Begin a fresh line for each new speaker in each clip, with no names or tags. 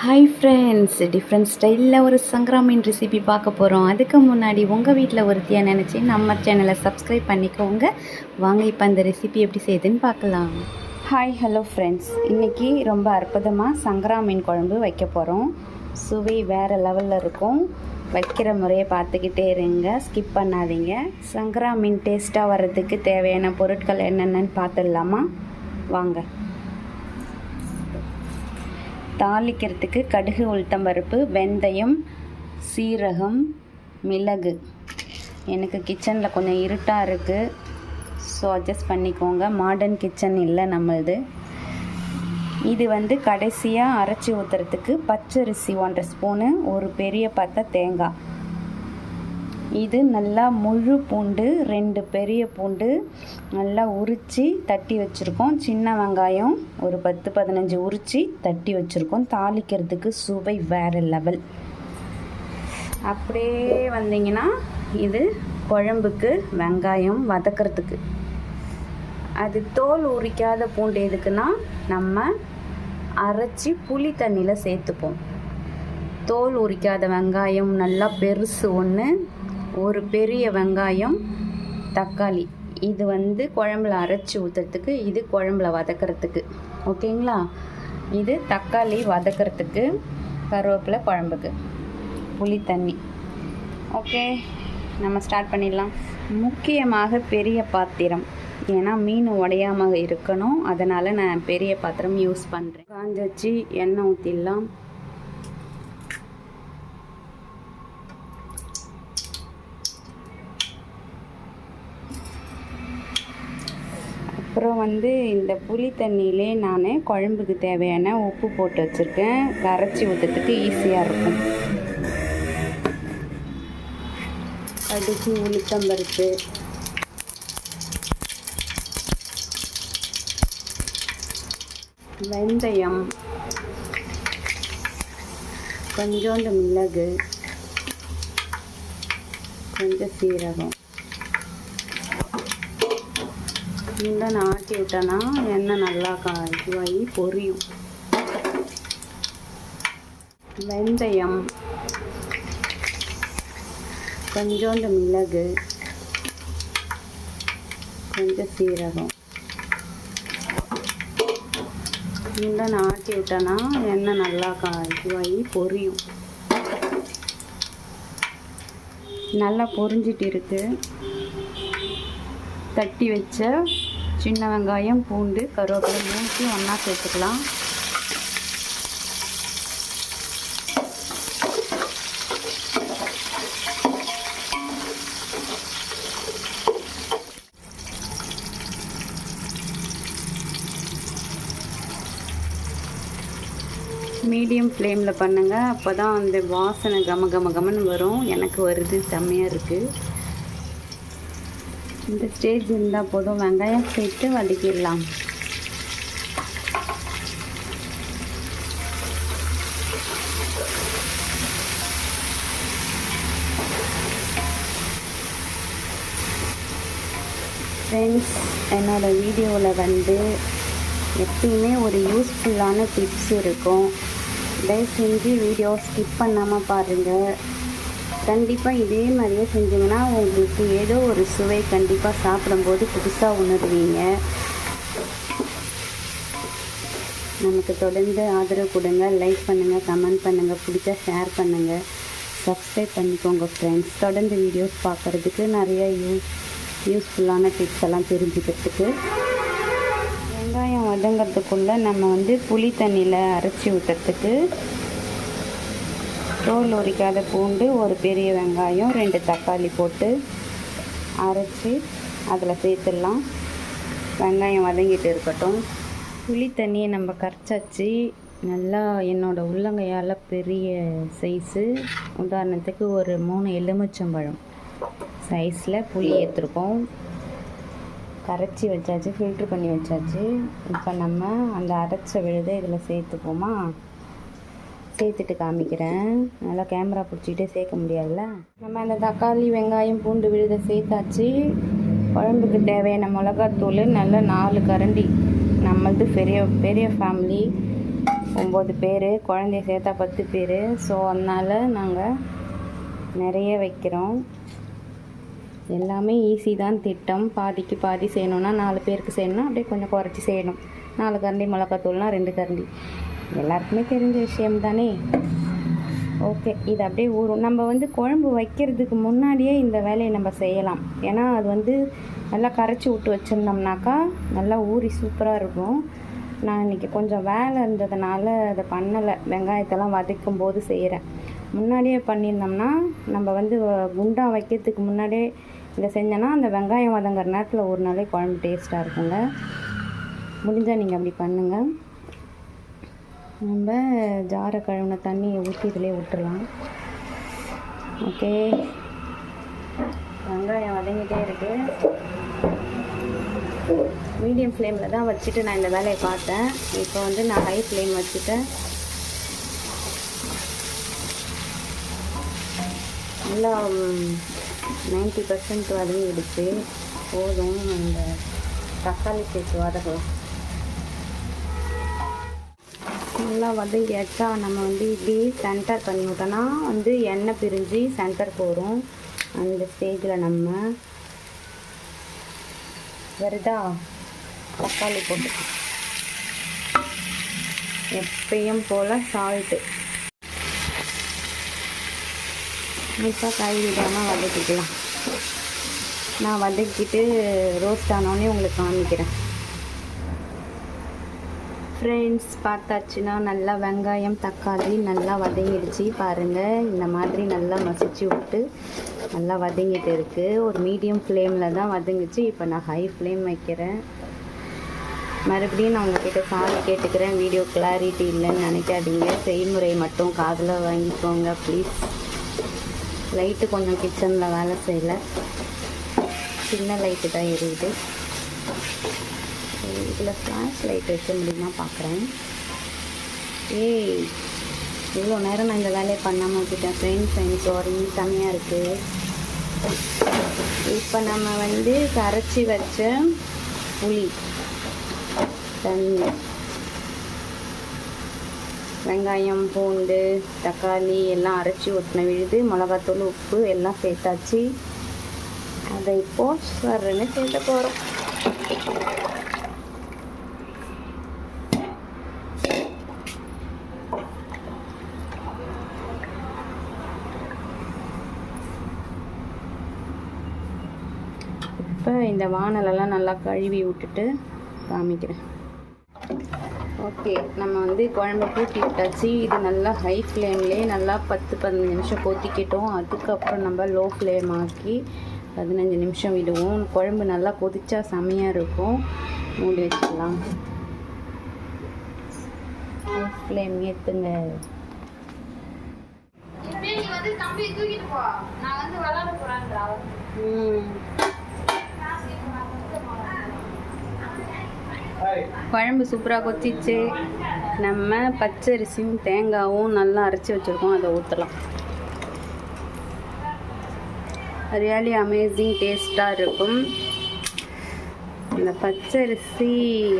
Hi friends different ஸ்டைலில் ஒரு சங்கராமீன் recipe பார்க்க போகிறோம் அதுக்கு முன்னாடி உங்கள் வீட்டில் ஒருத்தியாக நினச்சி நம்ம சேனலை சப்ஸ்கிரைப் பண்ணிக்கோங்க. வாங்க இப்போ அந்த ரெசிபி எப்படி செய்யுதுன்னு பார்க்கலாம். ஹாய் ஹலோ ஃப்ரெண்ட்ஸ் இன்றைக்கி ரொம்ப அற்புதமாக சங்கரா மீன் குழம்பு வைக்க போகிறோம் சுவை வேறு லெவலில் இருக்கும். வைக்கிற முறையை பார்த்துக்கிட்டே இருங்க. ஸ்கிப் பண்ணாதீங்க. சங்கரா மீன் டேஸ்ட்டாக வர்றதுக்கு தேவையான பொருட்கள் என்னென்னு பார்த்துடலாமா? வாங்க. தாளிக்கிறதுக்கு கடுகு உளுத்தம்பருப்பு வெந்தயம் சீரகம் மிளகு. எனக்கு கிச்சனில் கொஞ்சம் இருட்டாக இருக்குது ஸோ அட்ஜஸ்ட் பண்ணிக்கோங்க. மாடர்ன் கிச்சன் இல்லை நம்மளது. இது வந்து கடைசியாக அரைச்சி ஊற்றுறதுக்கு பச்சரிசி ஒன்றரை ஸ்பூனு ஒரு பெரிய பத்த தேங்காய். இது நல்லா முழு பூண்டு ரெண்டு பெரிய பூண்டு நல்லா உரித்து தட்டி வச்சுருக்கோம். சின்ன வெங்காயம் ஒரு பத்து பதினஞ்சு உரித்து தட்டி வச்சுருக்கோம். தாளிக்கிறதுக்கு சுவை வேறு லெவல். அப்படியே வந்தீங்கன்னா இது குழம்புக்கு வெங்காயம் வதக்கிறதுக்கு. அது தோல் உரிக்காத பூண்டு எதுக்குன்னா நம்ம அரைச்சி புளி தண்ணியில் சேர்த்துப்போம். தோல் உரிக்காத வெங்காயம் நல்லா பெருசு ஒன்று ஒரு பெரிய வெங்காயம் தக்காளி. இது வந்து குழம்புல அரைச்சி ஊற்றுறதுக்கு இது குழம்புல வதக்கிறதுக்கு. ஓகேங்களா? இது தக்காளி வதக்கிறதுக்கு கருவேப்பிலை குழம்புக்கு. புளி தண்ணி. ஓகே நம்ம ஸ்டார்ட் பண்ணிடலாம். முக்கியமாக பெரிய பாத்திரம். ஏன்னா மீன் உடையாமல் இருக்கணும். அதனால் நான் பெரிய பாத்திரம் யூஸ் பண்ணுறேன் காஞ்ச எண்ணெய் ஊற்றிடலாம் அப்புறம் வந்து இந்த புளி தண்ணியிலே நான் குழம்புக்கு தேவையான உப்பு போட்டு வச்சுருக்கேன். கரைச்சி ஊற்றுறதுக்கு ஈஸியாக இருக்கும். கடுகு உளுத்தம்பருப்பு வெந்தயம். கொஞ்சோண்டு மிளகு. கொஞ்சம் சீரகம். இந்த ஆட்டி விட்டோன்னா எண்ணெய் நல்லா கா இதுவாகி பொரியும். வெந்தயம் கொஞ்சோண்டு மிளகு கொஞ்சம் சீரகம். இந்த ஆட்டி விட்டோன்னா எண்ணெய் நல்லா கா இதுவாகி பொரியும். நல்லா பொரிஞ்சிட்டு இருக்குது தட்டி வச்ச சின்ன வெங்காயம் பூண்டு கருவேப்பிலை மூணுத்தையும் ஒன்றா சேர்த்துக்கலாம். மீடியம் ஃப்ளேமில் பண்ணுங்கள் அப்போ தான் அந்த வாசனை கம கம கமன்னு வரும். எனக்கு வருது செம்மையாக இருக்குது இந்த ஸ்டேஜ் இருந்தால் போதும். வெங்காயம் சேர்த்து வதக்கிடலாம். ஃப்ரெண்ட்ஸ் என்னோடய வீடியோவில் வந்து எப்பயுமே ஒரு யூஸ்ஃபுல்லான டிப்ஸ் இருக்கும். தயவு செஞ்சு வீடியோ ஸ்கிப் பண்ணாமல் பாருங்கள் கண்டிப்பாக இதே மாதிரியே செஞ்சிங்கன்னா உங்களுக்கு ஏதோ ஒரு சுவை கண்டிப்பாக சாப்பிடும்போது புதுசாக உணர்வீங்க. நமக்கு தொடர்ந்து ஆதரவு கொடுங்க லைக் பண்ணுங்கள் கமெண்ட் பண்ணுங்கள் பிடிச்சா ஷேர் பண்ணுங்கள் சப்ஸ்கிரைப் பண்ணிக்கோங்க ஃப்ரெண்ட்ஸ் தொடர்ந்து வீடியோஸ் பார்க்குறதுக்கு நிறைய யூஸ் யூஸ்ஃபுல்லான டிப்ஸ் எல்லாம் தெரிஞ்சுக்கிறதுக்கு. வெங்காயம் வதங்கிறதுக்குள்ளே நம்ம வந்து புளி தண்ணியில் அரைச்சி விட்டுறதுக்கு தோல் உரிக்காத பூண்டு ஒரு பெரிய வெங்காயம் ரெண்டு தக்காளி போட்டு அரைச்சி அதில் சேர்த்துடலாம். வெங்காயம் வதங்கிட்டு இருக்கட்டும். புளி தண்ணியை நம்ம கரைச்சாச்சு. நல்லா என்னோடய உள்ளங்கையால் பெரிய சைஸு உதாரணத்துக்கு ஒரு மூணு எலுமிச்சம்பழம் சைஸில் புளி ஏற்றிருக்கோம் கரைச்சி வச்சாச்சு ஃபில்ட்ரு பண்ணி வச்சாச்சு. இப்போ நம்ம அந்த அரைச்ச விழுதை இதில் சேர்த்துப்போமா? சேர்த்துட்டு காமிக்கிறேன். நல்லா கேமரா பிடிச்சிக்கிட்டே சேர்க்க முடியாதுல்ல? நம்ம அந்த தக்காளி வெங்காயம் பூண்டு விழுத சேர்த்தாச்சு. குழம்புக்கு தேவையான மிளகாத்தூள் நல்லா நாலு கரண்டி. நம்மளது பெரிய பெரிய ஃபேமிலி ஒம்பது பேர். குழந்தைய சேர்த்தா பத்து பேர். ஸோ அதனால் நாங்கள் நிறைய வைக்கிறோம். எல்லாமே ஈஸி தான் திட்டம். பாதிக்கு பாதி செய்யணும்னா நாலு பேருக்கு செய்யணும்னா அப்படியே கொஞ்சம் குறைச்சி செய்யணும். நாலு கரண்டி மிளகாத்தூள்னா ரெண்டு கரண்டி. எல்லாருக்குமே தெரிஞ்ச விஷயம் தானே? ஓகே இது அப்படியே ஊறும். நம்ம வந்து குழம்பு வைக்கிறதுக்கு முன்னாடியே இந்த வேலையை நம்ம செய்யலாம். ஏன்னா அது வந்து நல்லா கரைச்சி விட்டு வச்சிருந்தோம்னாக்கா நல்லா ஊறி சூப்பராக இருக்கும். நான் இன்றைக்கி கொஞ்சம் வேலை இருந்ததுனால அதை பண்ணலை. வெங்காயத்தெல்லாம் வதக்கும் போது செய்கிறேன். முன்னாடியே பண்ணியிருந்தோம்னா நம்ம வந்து குண்டா வைக்கிறதுக்கு முன்னாடியே இதை செஞ்சோன்னா அந்த வெங்காயம் வதங்குற நேரத்தில் ஒரு நாளே குழம்பு டேஸ்ட்டாக இருக்குங்க. முடிஞ்சால் நீங்கள் அப்படி பண்ணுங்கள் நம்ம ஜாரை கழுவின தண்ணியை ஊற்றி இதிலே விட்டுறலாம். ஓகே. வெங்காயம் வதங்கிட்டே இருக்கு. மீடியம் ஃப்ளேமில் தான் வச்சுட்டு நான் இந்த வேலையை பார்த்தேன். இப்போ வந்து நான் ஹை ஃப்ளேம் வச்சுட்டேன். நல்லா நைன்ட்டி பர்சன்ட் வதங்கிடுச்சு. போதும். அந்த தக்காளி சேர்த்து வதக்கலாம் நல்லா வதங்கியாச்சா நம்ம வந்து இப்படி சென்டர் பண்ணி விட்டோன்னா வந்து எண்ணெய் பிரிஞ்சு சென்டர் போகிறோம் அந்த ஸ்டேஜில் நம்ம வருதா? தக்காளி போட்டு. எப்பயும் போல் சால்ட்டு இப்போ கை விடாமல் வதக்கிக்கலாம். நான் வதக்கிட்டு ரோஸ்ட் ஆனோடனே உங்களுக்கு காமிக்கிறேன். ஃப்ரெண்ட்ஸ் பார்த்தாச்சுன்னா நல்லா வெங்காயம் தக்காளி நல்லா வதங்கிடுச்சு. பாருங்கள் இந்த மாதிரி நல்லா மசிச்சு விட்டு நல்லா வதங்கிட்டு இருக்குது ஒரு மீடியம் ஃப்ளேமில் தான் வதங்குச்சு. இப்போ நான் ஹை ஃப்ளேம் வைக்கிறேன். மறுபடியும் நான் உங்ககிட்ட சாரி கேட்டுக்கிறேன். வீடியோ கிளாரிட்டி இல்லைன்னு நினைக்காதீங்க. செய்முறை மட்டும் காதில் வாங்கிக்கோங்க ப்ளீஸ் லைட்டு கொஞ்சம் கிச்சனில் வேலை செய்யல. சின்ன லைட்டு தான் எரியுது. இதில் ஃப்ளாஷ் லைட் வைக்க முடியுமா பார்க்குறேன் ஏய் இவ்வளோ நேரம் நான் இந்த வேலையை பண்ணாமல் விட்டுட்டேன். ஃப்ரெண்ட்ஸ் ஃப்ரெண்ட்ஸ் சாரி செம்மையாக இருக்குது இப்போ நம்ம வந்து கரைச்சி வச்ச புளி. தண்ணி. வெங்காயம் பூண்டு தக்காளி எல்லாம் அரைச்சி ஒட்டின விழுது மிளகாத்தூள் உப்பு எல்லாம் சேர்த்தாச்சு. அதை இப்போ சர்ன்னு சேர்த்த போகிறோம் இப்போ இந்த வானலெல்லாம் நல்லா கழுவி விட்டுட்டு காமிக்கிறேன். ஓகே நம்ம வந்து குழம்பு கூட்டி விட்டாச்சு. இது நல்லா ஹை ஃப்ளேம்லேயே நல்லா பத்து பதினஞ்சு நிமிஷம் கொதிக்கட்டும். அதுக்கப்புறம் நம்ம லோ ஃப்ளேம் ஆக்கி பதினஞ்சு நிமிஷம் விடுவோம். குழம்பு நல்லா கொதிச்சா செமையாக இருக்கும். மூடி வச்சிடலாம் ஹை ஃப்ளேம் ஏற்றுங்க
இப்படியே நீ வந்து தம்பி தூக்கிட்டு போ நான் வந்து விளையாட போறேன்றா
ம் குழம்பு சூப்பராக கொச்சிச்சு நம்ம பச்சரிசியும் தேங்காயும் நல்லா அரைச்சி வச்சுருக்கோம். அதை ஊற்றலாம் ரியலி அமேசிங் டேஸ்ட்டாக இருக்கும். இந்த பச்சரிசி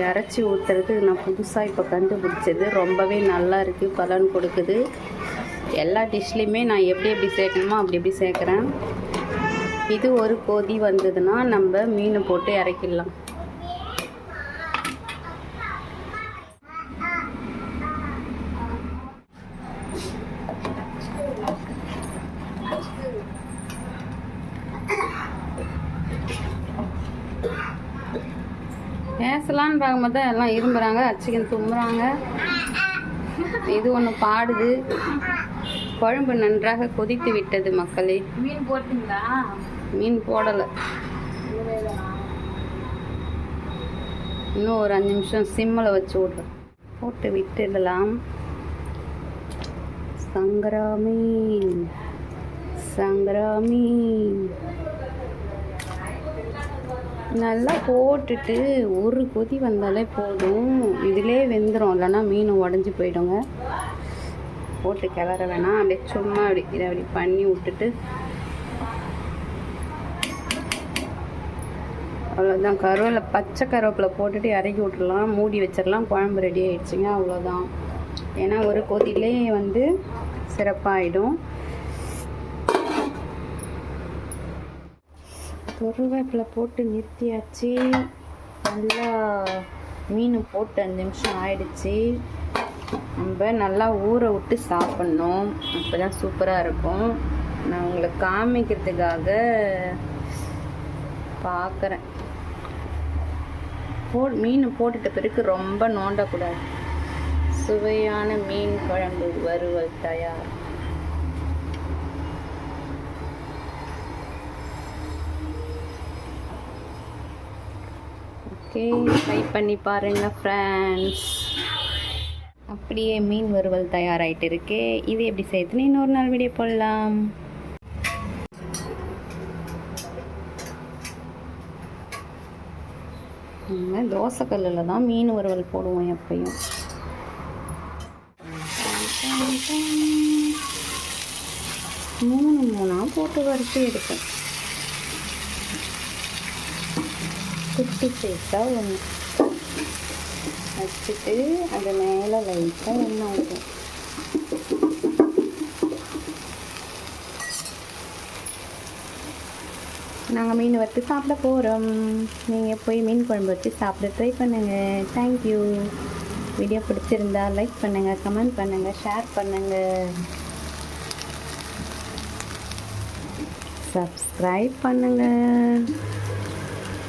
அரைச்சி ஊற்றுறது நான் புதுசாக இப்போ கண்டுபிடிச்சது. ரொம்பவே நல்லா இருக்குது பலன் கொடுக்குது. எல்லா டிஷ்லேயுமே நான் எப்படி எப்படி சேர்க்கணுமோ அப்படி எப்படி சேர்க்குறேன். இது ஒரு கொதி வந்ததுன்னா நம்ம மீன் போட்டு இறக்கிடலாம். பேசலான்னு பார்க்கும்போது தான் எல்லாம் இரும்புறாங்க அச்சிக்கன் தும்புறாங்க இது ஒன்று பாடுது. குழம்பு நன்றாக கொதித்து விட்டது மக்களே.
மீன் போட்டீங்களா?
மீன் போடலை. இன்னும் ஒரு அஞ்சு நிமிஷம் சிம்மில் வச்சு விட்றேன் போட்டு விட்டுடலாம். சங்கராமி சங்கராமி நல்லா போட்டுட்டு ஒரு கொதி வந்தாலே போதும். இதிலே வெந்துடும் இல்லைன்னா மீன் உடஞ்சி போயிடுங்க. போட்டு கிளற வேணாம். அப்படியே சும்மா அப்படி இதை அப்படி பண்ணி விட்டுட்டு. அவ்வளோதான் கருவில் பச்சை கருவேப்பிலை போட்டுட்டு இறக்கி விட்டுடலாம். மூடி வச்சிடலாம். குழம்பு ரெடி ஆகிடுச்சிங்க அவ்வளோதான் ஏன்னா ஒரு கொதிலே வந்து சிறப்பாகிடும் கருவேப்பிலை போட்டு நிறுத்தியாச்சு. நல்லா மீன் போட்டு அஞ்சு நிமிஷம் ஆயிடுச்சு. நம்ம நல்லா ஊற விட்டு சாப்பிட்ணும். அப்போ தான் சூப்பராக இருக்கும். நான் உங்களை காமிக்கிறதுக்காக பார்க்குறேன் போ மீன் போட்டுட்ட பிறகு ரொம்ப நோண்டக்கூடாது. சுவையான மீன் குழம்பு வறுவல் தயார். ஓகே ட்ரை பண்ணி பாருங்க ஃப்ரெண்ட்ஸ் அப்படியே மீன் வறுவல் தயாராகிட்டு இருக்கே. இது எப்படி செய்யுதுன்னு இன்னொரு நாள் வீடியோ போடலாம். நம்ம தோசைக்கல்லில் தான் மீன் வறுவல் போடுவோம் எப்பயும். மூணு மூணாக போட்டு வறுத்து எடுப்பேன் குட்டி சேர்த்தா ஒன்று வச்சுட்டு அது மேலே லைட்டாக எண்ணெய் ஊற்றும் நாங்கள் மீன் வறுத்து சாப்பிட போகிறோம் நீங்கள் போய் மீன் குழம்பு வச்சு சாப்பிட ட்ரை பண்ணுங்கள் தேங்க்யூ வீடியோ பிடிச்சிருந்தா லைக் பண்ணுங்கள் கமெண்ட் பண்ணுங்கள் ஷேர் பண்ணுங்கள் சப்ஸ்கிரைப் பண்ணுங்கள்